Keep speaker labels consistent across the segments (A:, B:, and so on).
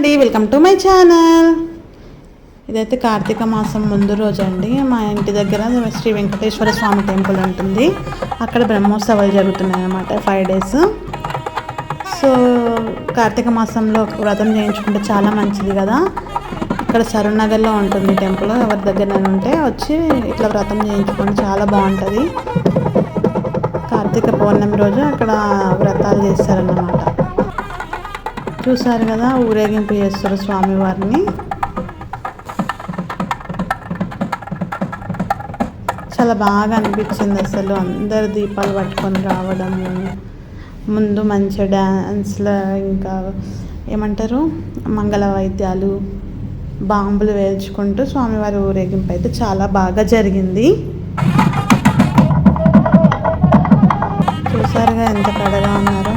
A: అండి welcome to my channel. ఇదైతే కార్తీక మాసం ముందు రోజు అండి మా ఇంటి దగ్గర శ్రీ వెంకటేశ్వర స్వామి టెంపుల్ ఉంటుంది. అక్కడ బ్రహ్మోత్సవాలు జరుగుతున్నాయి అన్నమాట ఫైవ్ డేస్ సో కార్తీక మాసంలో వ్రతం చేయించుకుంటే చాలా మంచిది కదా. ఇక్కడ సరుణగర్లో ఉంటుంది టెంపుల్ ఎవరి దగ్గర ఉంటే వచ్చి ఇట్లా వ్రతం చేయించుకోండి చాలా బాగుంటుంది. కార్తీక పౌర్ణమి రోజు అక్కడ వ్రతాలు చేస్తారన్నమాట. చూసారు కదా ఊరేగింపు చేస్తారు స్వామివారిని. చాలా బాగా అనిపించింది అసలు అందరు దీపాలు పట్టుకొని రావడం ముందు మంచి డ్యాన్స్లో ఇంకా ఏమంటారు మంగళ వాయిద్యాలు బాంబులు వేల్చుకుంటూ స్వామివారి ఊరేగింపు అయితే చాలా బాగా జరిగింది. చూసారుగా ఎంత కడగా ఉన్నారో.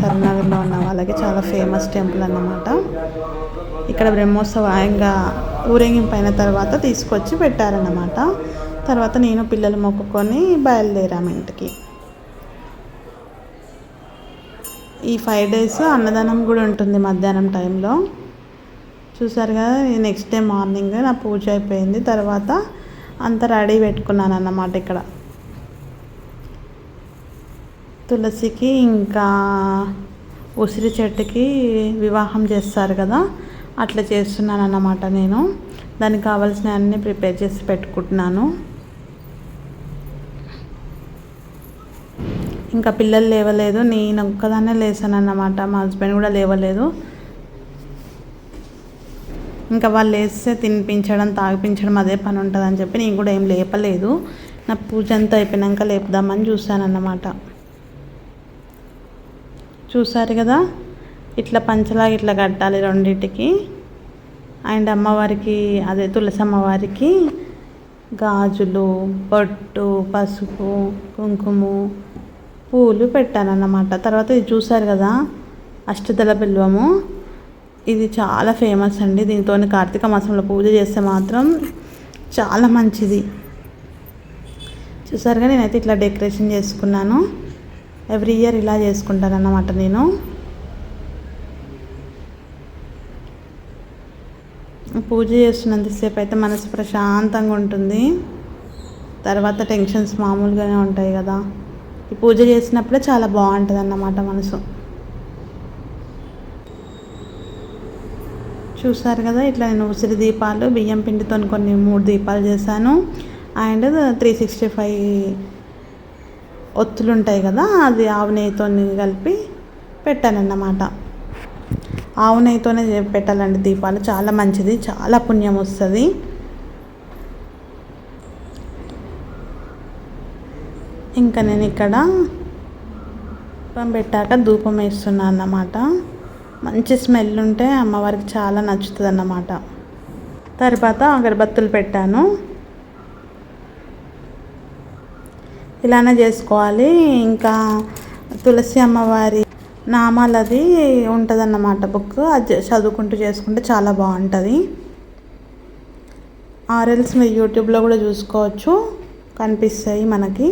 A: సరూనగర్లో ఉన్న వాళ్ళకి చాలా ఫేమస్ టెంపుల్ అన్నమాట. ఇక్కడ బ్రహ్మోత్సవంగా ఊరేగింపు అయిన తర్వాత తీసుకొచ్చి పెట్టారన్నమాట. తర్వాత నేను పిల్లలు మొక్కుకొని బయలుదేరాము ఇంటికి. ఈ ఫైవ్ డేస్ అన్నదానం కూడా ఉంటుంది మధ్యాహ్నం టైంలో. చూసారు కదా నెక్స్ట్ డే మార్నింగ్ నా పూజ అయిపోయింది. తర్వాత అంతా రెడీ పెట్టుకున్నాను అన్నమాట ఇక్కడ. తులసికి ఇంకా ఉసిరి చెట్టుకి వివాహం చేస్తారు కదా అట్లా చేస్తున్నాను అన్నమాట నేను. దానికి కావాల్సిన అన్నీ ప్రిపేర్ చేసి పెట్టుకుంటున్నాను. ఇంకా పిల్లలు లేవలేదు నేను ఒక్కదాన్నే లేసాను అన్నమాట మా హస్బెండ్ కూడా లేవలేదు. ఇంకా వాళ్ళు లేస్తే తినిపించడం తాగిపించడం అదే పని ఉంటుందని చెప్పి నేను కూడా ఏం లేపలేదు. నా పూజ అంతా అయిపోయినాక లేపుదామని చూశాను అన్నమాట చూసారు కదా? ఇట్లా పంచలా ఇట్లా కట్టాలి రెండింటికి. అండ్ అమ్మవారికి అదే తులసి అమ్మవారికి గాజులు బొట్టు పసుపు కుంకుమ పూలు పెట్టానన్నమాట. తర్వాత ఇది చూసారు కదా? అష్టదళ బిల్వము. ఇది చాలా ఫేమస్ అండి. దీంతో కార్తీక మాసంలో పూజ చేస్తే మాత్రం చాలా మంచిది. చూసారుగా నేనైతే ఇట్లా డెకరేషన్ చేసుకున్నాను. ఎవ్రీ ఇయర్ ఇలా చేసుకుంటాను అన్నమాట నేను. పూజ చేస్తున్నంతసేపు అయితే మనసు ప్రశాంతంగా ఉంటుంది. తర్వాత టెన్షన్స్ మామూలుగానే ఉంటాయి కదా. ఈ పూజ చేసినప్పుడే చాలా బాగుంటుంది అన్నమాట మనసు. చూసారు కదా ఇట్లా నేను ఉసిరి దీపాలు బియ్యం పిండితో కొన్ని మూడు దీపాలు చేశాను. అండ్ త్రీ సిక్స్టీ ఫైవ్ ఒత్తులు ఉంటాయి కదా అది ఆవు నెయ్యితో కలిపి పెట్టాలన్నమాట ఆవు నెయ్యితోనే పెట్టాలండి దీపాలు చాలా మంచిది చాలా పుణ్యం వస్తుంది. ఇంకా నేను ఇక్కడ దీపం పెట్టాక ధూపం వేస్తున్నాను అన్నమాట. మంచి స్మెల్ ఉంటే అమ్మవారికి చాలా నచ్చుతుంది అన్నమాట తర్వాత అగరబత్తులు పెట్టాను. ఇలానే చేసుకోవాలి. ఇంకా తులసి అమ్మవారి నామాలది ఉంటుంది అన్నమాట బుక్. అది చదువుకుంటూ చేసుకుంటే చాలా బాగుంటుంది. ఆర్ఎల్స్ మీరు యూట్యూబ్లో కూడా చూసుకోవచ్చు. కనిపిస్తాయి మనకి.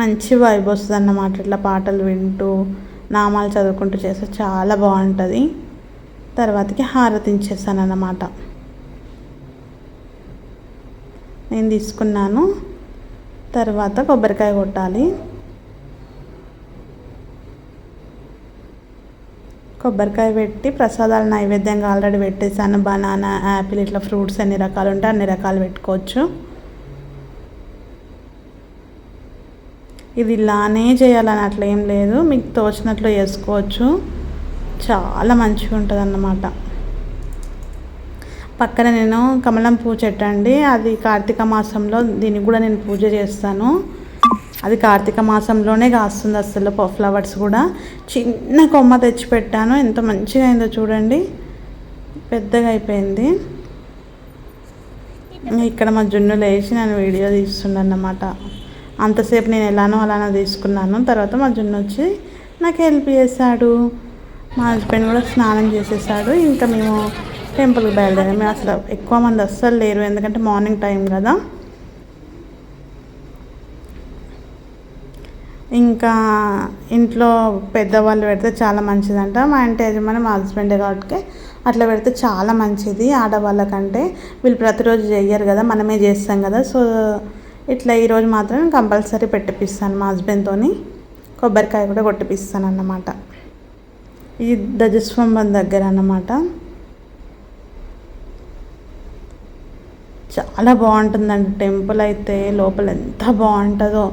A: మంచి వైబ్ వస్తుంది అన్నమాట ఇట్లా పాటలు వింటూ నామాలు చదువుకుంటూ చేస్తే చాలా బాగుంటుంది. తర్వాతకి హారతించేస్తాను అన్నమాట నేను తీసుకున్నాను. తర్వాత కొబ్బరికాయ కొట్టాలి. కొబ్బరికాయ పెట్టి ప్రసాదాలు నైవేద్యంగా ఆల్రెడీ పెట్టేశాను. బనానా యాపిల్ ఇట్లా ఫ్రూట్స్ ఎన్ని రకాలు ఉంటే అన్ని రకాలు పెట్టుకోవచ్చు. ఇది ఇలానే చేయాలని అట్లా ఏం లేదు. మీకు తోచినట్లు చేసుకోవచ్చు. చాలా మంచిగా ఉంటుంది అన్నమాట పక్కన నేను కమలం పూజ చెట్టు అండి అది కార్తీక మాసంలో దీనికి కూడా నేను పూజ చేస్తాను. అది కార్తీక మాసంలోనే కాస్తుంది అసలు ఫ్లవర్స్ కూడా. చిన్న కొమ్మ తెచ్చి పెట్టాను ఎంత మంచిగా అయిందో చూడండి. పెద్దగా అయిపోయింది. ఇక్కడ మా జున్ను లేచి నేను వీడియో తీస్తుండన్నమాట. అంతసేపు నేను ఎలానో అలానో తీసుకున్నాను. తర్వాత మా జున్ను వచ్చి నాకు హెల్ప్ చేశాడు. మా హస్బెండ్ కూడా స్నానం చేసేసాడు. ఇంకా మేము టెంపుల్కి బయలుదేరాము. అసలు ఎక్కువ మంది అస్సలు లేరు. ఎందుకంటే మార్నింగ్ టైం కదా. ఇంకా ఇంట్లో పెద్దవాళ్ళు పెడితే చాలా మంచిదంట. మా ఇంటి యజమాని మా హస్బెండే కాబట్టి అట్లా పెడితే చాలా మంచిది. ఆడవాళ్ళకంటే వీళ్ళు ప్రతిరోజు చెయ్యరు కదా. మనమే చేస్తాం కదా. సో ఇట్లా ఈరోజు మాత్రం కంపల్సరీ పెట్టిపిస్తాను మా హస్బెండ్తో కొబ్బరికాయ కూడా కొట్టిపిస్తాను అన్నమాట ఈ ధ్వజస్వంభం దగ్గర అన్నమాట. చాలా బాగుంటుందండి. టెంపుల్ అయితే లోపల ఎంత బాగుంటుందో.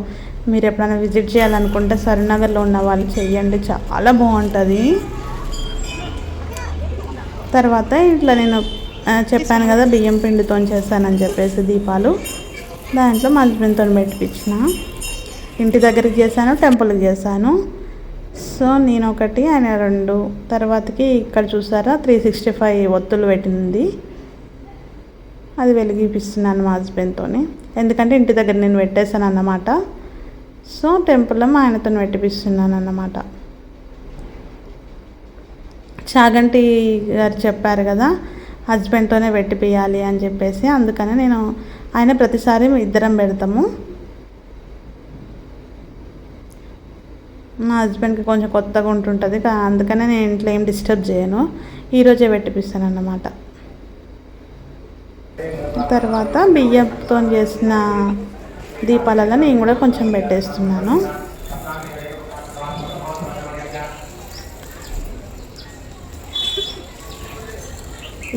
A: మీరు ఎప్పుడైనా విజిట్ చేయాలనుకుంటే సరినగర్లో ఉన్న వాళ్ళు చెయ్యండి. చాలా బాగుంటుంది. తర్వాత ఇట్లా నేను చెప్పాను కదా బియ్యం పిండితో చేస్తానని చెప్పేసి దీపాలు. దాంట్లో మా హస్బెండ్తో పెట్టిపించిన ఇంటి దగ్గరికి చేశాను టెంపుల్కి చేశాను. సో నేను ఒకటి ఆయన రెండు. తర్వాతకి ఇక్కడ చూసారా త్రీ సిక్స్టీ ఫైవ్ ఒత్తులు పెట్టింది. అది వెలిగిపిస్తున్నాను మా హస్బెండ్తో ఎందుకంటే ఇంటి దగ్గర నేను పెట్టేశాను అన్నమాట. సో టెంపుల్లో మా ఆయనతో పెట్టిపిస్తున్నాను అన్నమాట. చాగంటి గారు చెప్పారు కదా హస్బెండ్తోనే పెట్టిపియాలి అని చెప్పేసి. అందుకనే నేను ఆయన ప్రతిసారి ఇద్దరం పెడతాము. మా హస్బెండ్కి కొంచెం కొత్తగా ఉంటుంటుంది అందుకనే నేను ఇంట్లో ఏం డిస్టర్బ్ చేయను. ఈరోజే పెట్టిపిస్తాను అన్నమాట తర్వాత బియ్యంతో చేసిన దీపాలలో నేను కూడా కొంచెం పెట్టేస్తున్నాను.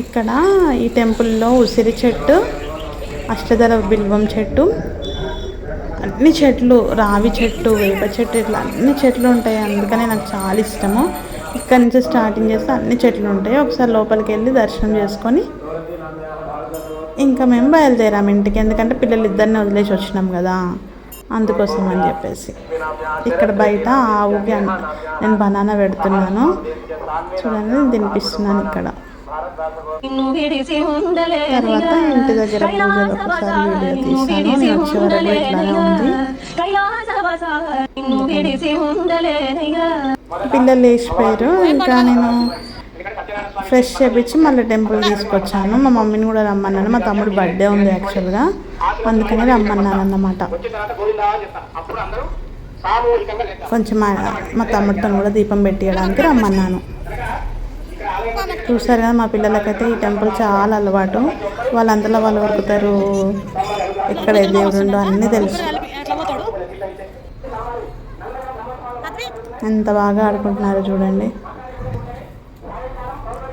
A: ఇక్కడ ఈ టెంపుల్లో ఉసిరి చెట్టు అష్టదళ బిల్వం చెట్టు అన్ని చెట్లు రావి చెట్టు వేప చెట్టు ఇట్లా అన్ని చెట్లు ఉంటాయి. అందుకనే నాకు చాలా ఇష్టము. ఇక్కడ నుంచి స్టార్టింగ్ చేస్తే అన్ని చెట్లు ఉంటాయి. ఒకసారి లోపలికి వెళ్ళి దర్శనం చేసుకొని ఇంకా మేము బయలుదేరాము ఇంటికి. ఎందుకంటే పిల్లలు ఇద్దరిని వదిలేసి వచ్చినాం కదా. అందుకోసం అని చెప్పేసి. ఇక్కడ బయట ఆవుకి నేను బనానా పెడుతున్నాను. చూడండి తినిపిస్తున్నాను ఇక్కడ. తర్వాత ఇంటి దగ్గర పూజలు ఒకసారి వీడియో తీసాను నేను వచ్చే వరకు ఇట్లానే ఉంది. పిల్లలు లేచిపోయారు. ఇంకా నేను ఫ్రెష్ చేపించి మళ్ళీ టెంపుల్ తీసుకొచ్చాను. మా మమ్మీని కూడా రమ్మన్నాను. మా తమ్ముడు బర్త్డే ఉంది యాక్చువల్గా అందుకని రమ్మన్నాను అన్నమాట కొంచెం మా తమ్ముడితో కూడా దీపం పెట్టియడానికి రమ్మన్నాను. చూసారు కదా మా పిల్లలకైతే ఈ టెంపుల్ చాలా అలవాటు. వాళ్ళంతలో వాళ్ళు వరుకుతారు ఎక్కడ దేవుడు ఉండో అన్నీ తెలుసు. ఎంత బాగా ఆడుకుంటున్నారు చూడండి.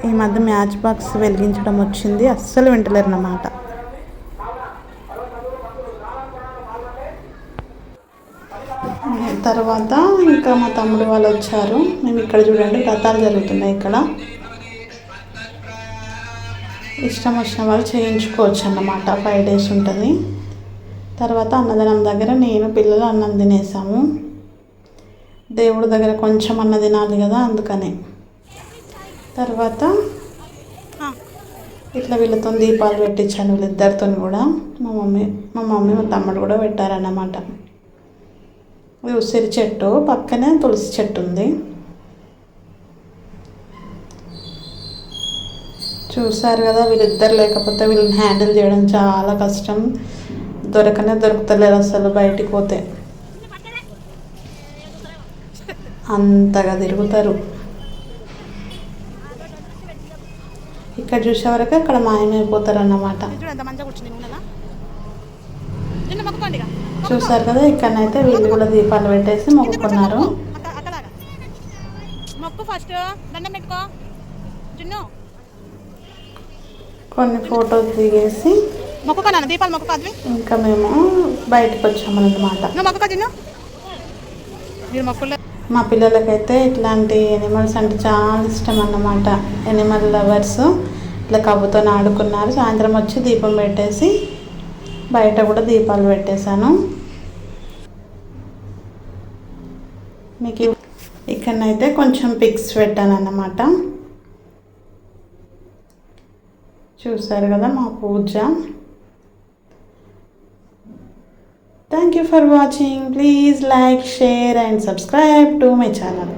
A: ఈ మధ్య మ్యాచ్ బాక్స్ వెలిగించడం వచ్చింది. అస్సలు వింటలేరు అన్నమాట తర్వాత ఇంకా మా తమ్ముడు వాళ్ళు వచ్చారు. మేము ఇక్కడ చూడండి వ్రతాలు జరుగుతున్నాయి ఇక్కడ. ఇష్టం వచ్చిన వాళ్ళు చేయించుకోవచ్చు అన్నమాట ఫైవ్ డేస్ ఉంటుంది. తర్వాత అన్నదానం దగ్గర నేను పిల్లలు అన్నం తినేసాము. దేవుడి దగ్గర కొంచెం అన్న తినాలి కదా అందుకనే. తర్వాత ఇట్లా వీళ్ళతో దీపాలు పెట్టించాను వీళ్ళిద్దరితో కూడా. మా మమ్మీ మా మమ్మీ మా తమ్ముడు కూడా పెట్టారన్నమాట. ఉసిరి చెట్టు పక్కనే తులసి చెట్టు ఉంది. చూసారు కదా వీళ్ళిద్దరు లేకపోతే వీళ్ళని హ్యాండిల్ చేయడం చాలా కష్టం. దొరకనే దొరుకుతలేరు అసలు బయటికి పోతే. అంతగా తిరుగుతారు. ఇక్కడ చూసే వరకు అక్కడ మాయమైపోతారు అన్నమాట చూసారు కదా ఇక్కడనైతే వీళ్ళు కూడా దీపాలు పెట్టేసి మొక్కుకున్నారు. కొన్ని ఫొటోస్ దిగేసి దీపాలు ఇంకా మేము బయటకు వచ్చామన్నమాట. మా పిల్లలకైతే ఇట్లాంటి ఎనిమల్స్ అంటే చాలా ఇష్టం అన్నమాట ఎనిమల్ లవర్స్ ఇట్లా కవ్వుతో ఆడుకున్నారు. సాయంత్రం వచ్చి దీపం పెట్టేసి బయట కూడా దీపాలు పెట్టేశాను. మీకు ఇక్కడనైతే కొంచెం పిక్స్ పెట్టాను అన్నమాట చూసారు కదా మా పూజ. Thank you for watching please like share and subscribe to my channel